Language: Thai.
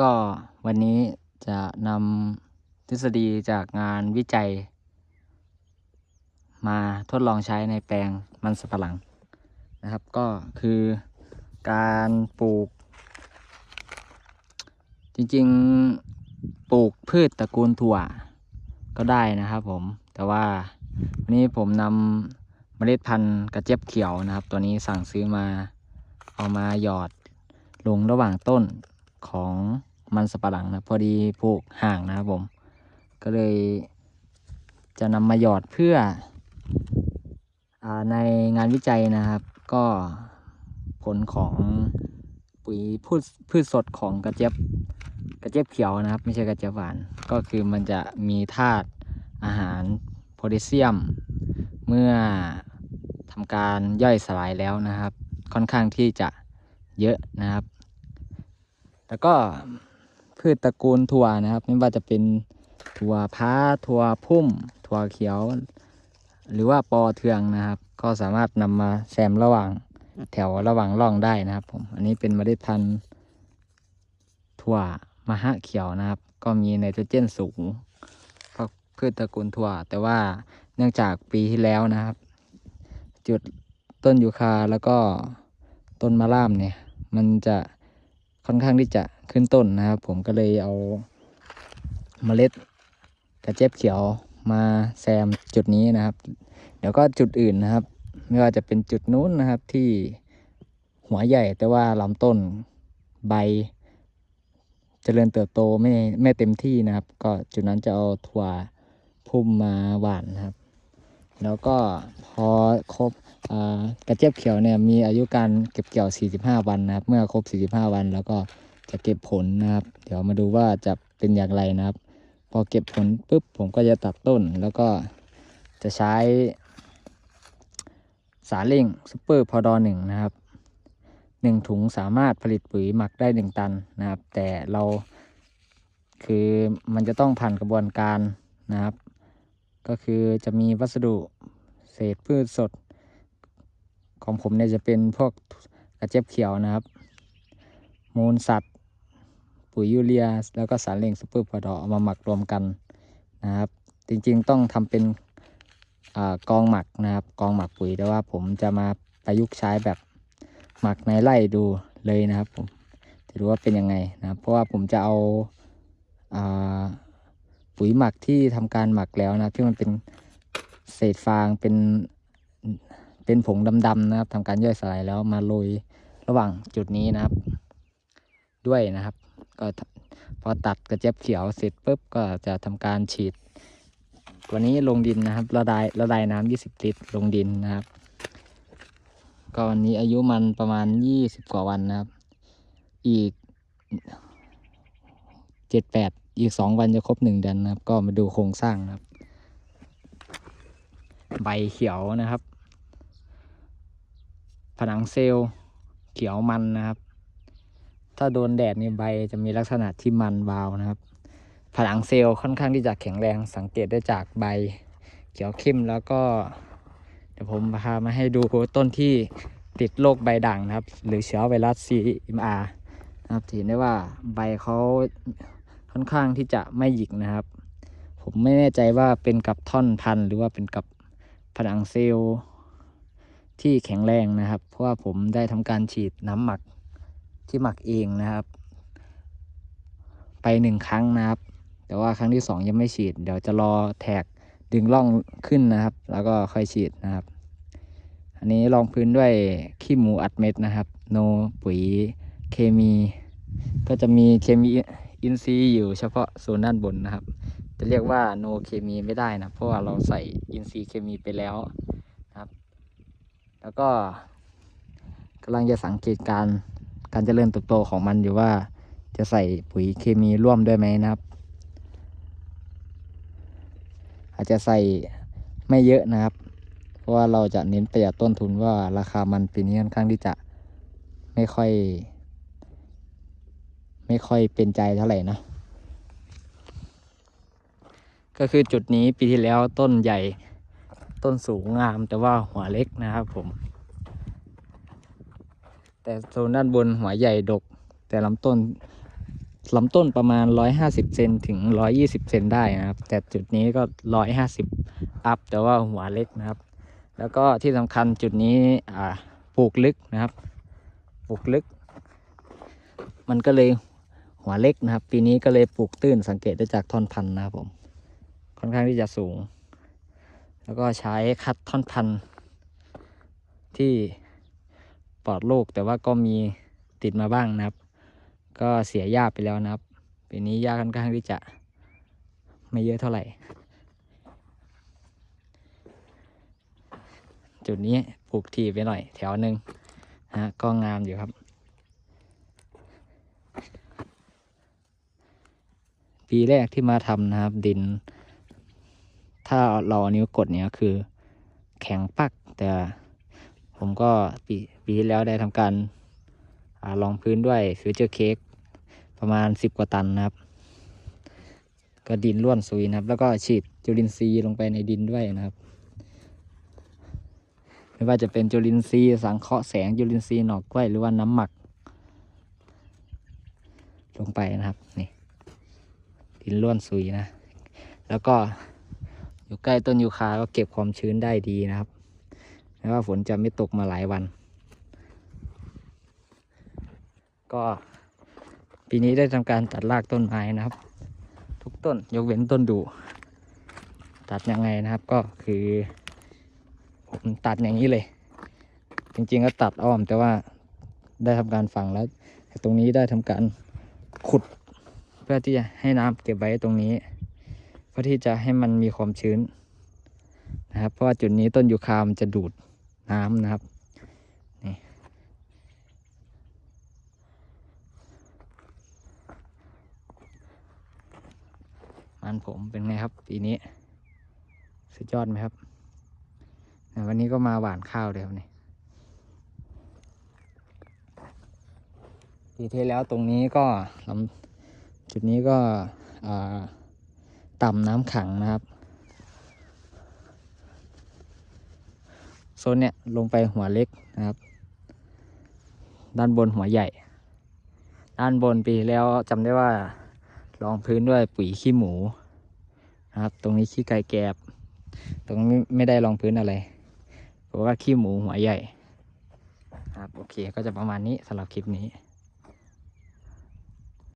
ก็วันนี้จะนำทฤษฎีจากงานวิจัย มาทดลองใช้ในแปลงมันสำปะหลังนะครับ ก็คือการปลูก จริงๆปลูกพืชตระกูลถั่วก็ได้นะครับผม แต่ว่าวันนี้ผมนำเมล็ดพันธุ์กระเจี๊ยบเขียวนะครับ ตัวนี้สั่งซื้อมาเอามาหยอดลงระหว่างต้นของ มันสำปะหลังนะพอดีปลูกห่างนะครับผม ก็เลยจะนำมาหยอดเพื่ออในงานวิจัยนะครับ ก็ผลของปุ๋ยพืชพืชสดของกระเจี๊ยบกระเจี๊ยบเขียวนะครับ ไม่ใช่กระเจี๊ยบหวาน ก็คือมันจะมีธาตุอาหารโพแทสเซียม เมื่อทำการย่อยสลายแล้วนะครับ ค่อนข้างที่จะเยอะนะครับ แล้วก็ พืชตระกูลถั่วนะครับ ไม่ว่าจะเป็นถั่วพ้าถั่วพุ่ม ถั่วเขียว หรือว่าปอเทืองนะครับ ก็สามารถนำมาแซมระหว่างแถวระหว่างร่องได้นะครับ ผม อันนี้เป็นเมล็ดพันธุ์ถั่วมหะเขียวนะครับ ก็มีไนโตรเจนสูงเพราะพืชตระกูลถั่ว แต่ว่าเนื่องจากปีที่แล้วนะครับ จุดต้นยูคาแล้วก็ต้นมะล่ามเนี่ย มันจะค่อนข้างที่จะ ขึ้นต้นนะครับ ผมก็เลยเอาเมล็ดกระเจี๊ยบเขียวมาแซมจุดนี้นะครับ เดี๋ยวก็จุดอื่นนะครับ ไม่ว่าจะเป็นจุดนู้นนะครับที่หัวใหญ่แต่ว่าลำต้นใบเจริญเติบโตไม่ไม่เต็มที่นะครับ ก็จุดนั้นจะเอาถั่วพุ่มมาหว่านนะครับ แล้วก็พอครบอกระเจี๊ยบเขียวเนี่ยมีอายุการเก็บเกี่ยว 45 วันนะครับ เมื่อครบ 45 วันแล้วก็ จะเก็บผลนะครับ เดี๋ยวมาดูว่าจะเป็นอย่างไรนะครับ พอเก็บผลปุ๊บผมก็จะตัดต้น แล้วก็จะใช้ สารเร่งซูเปอร์พอดอหนึ่งนะครับหนึ่งถุงสามารถผลิตปุ๋ยหมักได้หนึ่งตันนะครับ แต่เราคือมันจะต้องผ่านกระบวนการนะครับ ก็คือจะมีวัสดุเศษพืชสด ของผมเนี่ยจะเป็นพวกกระเจี๊ยบเขียวนะครับ มูลสัตว์ ปุ๋ยยูเรีย แล้วก็สารเร่งซูเปอร์พอดอเอามาหมักรวมกันนะครับ จริงๆต้องทำเป็นอกองหมักนะครับ กองหมักปุ๋ยแต่ว่าผมจะมาประยุกต์ใช้แบบหมักในไร่ดูเลยนะครับผมจะดูว่าเป็นยังไงนะครับ เพราะว่าผมจะเอาอาปุ๋ยหมักที่ทำการหมักแล้วนะที่มันเป็นเศษฟางเป็นเป็นผงดำๆนะครับทำการย่อยสลายแล้วมาโรยระหว่างจุดนี้นะครับ ด้วยนะครับ ก็พอตัดกระเจี๊ยบเขียวเสร็จปุ๊บก็จะทำการฉีด วันนี้ลงดินนะครับ ระดายระดายน้ำ20 ลิตรลงดินนะครับ ก็วันนี้อายุมันประมาณ 20 กว่าวันนะครับ อีก 78 อีก 2 วันจะครบ 1 เดือนนะครับ ก็มาดูโครงสร้างนะครับ ใบเขียวนะครับ ผนังเซลล์เขียวมันนะครับ ถ้าโดนแดดนี่ใบจะมีลักษณะที่มันวาวนะครับ ผนังเซลล์ค่อนข้างที่จะแข็งแรงสังเกตได้จากใบเขียวเข้มแล้วก็เดี๋ยวผมพามาให้ดูต้นที่ติดโรคใบด่างนะครับ หรือเชื้อไวรัส CMR นะครับเห็นได้ว่าใบเขาค่อนข้างที่จะไม่หยิกนะครับ ผมไม่แน่ใจว่าเป็นกับท่อนพันหรือว่าเป็นกับผนังเซลล์ที่แข็งแรงนะครับ เพราะว่าผมได้ทำการฉีดน้ำหมัก ที่หมักเองนะครับ ไปหนึ่งครั้งนะครับ แต่ว่าครั้งที่สองยังไม่ฉีด เดี๋ยวจะรอแท็กดึงร่องขึ้นนะครับ แล้วก็ค่อยฉีดนะครับ อันนี้รองพื้นด้วยขี้หมูอัดเม็ดนะครับ โนปุ๋ยเคมี ก็จะมีเคมีอินทรีย์อยู่เฉพาะโซนด้านบนนะครับ จะเรียกว่าโนเคมีไม่ได้นะ เพราะว่าเราใส่อินทรีย์เคมีไปแล้วนะครับ แล้วก็กำลังจะสังเกตการ การเจริญเติบโตของมันอยู่ว่าจะใส่ปุ๋ยเคมีร่วมด้วยไหมนะครับ อาจจะใส่ไม่เยอะนะครับ เพราะว่าเราจะเน้นประหยัดต้นทุนว่าราคามันปีนี้ค่อนข้างที่จะไม่ค่อย ไม่ค่อยเป็นใจเท่าไหร่นะ ก็คือจุดนี้ปีที่แล้วต้นใหญ่ต้นสูงงามแต่ว่าหัวเล็กนะครับผม แต่โซนด้านบนหัวใหญ่ดก แต่ลำต้นลำต้นประมาณ 150เซนถึง 120เซนได้นะครับ แต่จุดนี้ก็ 150 อัพ แต่ว่าหัวเล็กนะครับ แล้วก็ที่สำคัญจุดนี้อ่าปลูกลึกนะครับ ปลูกลึก มันก็เลยหัวเล็กนะครับ ปีนี้ก็เลยปลูกตื้นสังเกตได้จากท่อนพันธุ์นะครับผม ค่อนข้างที่จะสูง แล้วก็ใช้คัดท่อนพันธุ์ที่ ปลอดโรคแต่ว่าก็มีติดมาบ้างนะครับ ก็เสียหญ้าไปแล้วนะครับปีนี้หญ้าค่อนข้างที่จะไม่เยอะเท่าไหร่ จุดนี้ปลูกทีไปหน่อย แถวหนึ่งฮะก็งามอยู่ครับ ปีแรกที่มาทำนะครับ ดิน ถ้าเราเอานิ้วกดเนี่ยคือ แข็งปักแต่ ผมก็ปีปีที่แล้วได้ทำการอาลองพื้นด้วยฟิวเจอร์เค้กประมาณ 10 กว่าตันนะครับ ก็ดินร่วนซุยนะครับ แล้วก็ฉีดจุลินทรีย์ลงไปในดินด้วยนะครับ ไม่ว่าจะเป็นจุลินทรีย์สังเคราะห์แสงจุลินทรีย์หนอกกล้วยหรือว่าน้ำหมัก ลงไปนะครับนี่ดินร่วนซุยนะ แล้วก็อยู่ใกล้ต้นยูคาก็เก็บความชื้นได้ดีนะครับ แม้ว่าฝนจะไม่ตกมาหลายวัน ก็ปีนี้ได้ทำการตัดรากต้นไม้นะครับ ทุกต้นยกเว้นต้นดูตัดยังไงนะครับก็คือผมตัดอย่างนี้เลย จริงๆก็ตัดอ้อมแต่ว่าได้ทำการฝังแล้วตรงนี้ได้ทำการขุดเพื่อที่จะให้น้ำเก็บไว้ตรงนี้ เพื่อที่จะให้มันมีความชื้นนะครับเพราะว่าจุดนี้ต้นยูคามจะดูด น้ำนะครับนี่มันผมเป็นไงครับปีนี้ สุดยอดไหมครับ วันนี้ก็มาหว่านข้าวเลยครับนี่ปีที่แล้วตรงนี้ก็ลำจุดนี้ก็ต่ำน้ำขังนะครับ โซนเนี้ยลงไปหัวเล็กนะครับ ด้านบนหัวใหญ่ ด้านบนปีแล้วจำได้ว่ารองพื้นด้วยปุ๋ยขี้หมูนะครับ ตรงนี้ขี้ไก่แกบ ตรงนี้ไม่ได้รองพื้นอะไรเพราะว่าขี้หมูหัวใหญ่ครับโอเคก็จะประมาณนี้สำหรับคลิปนี้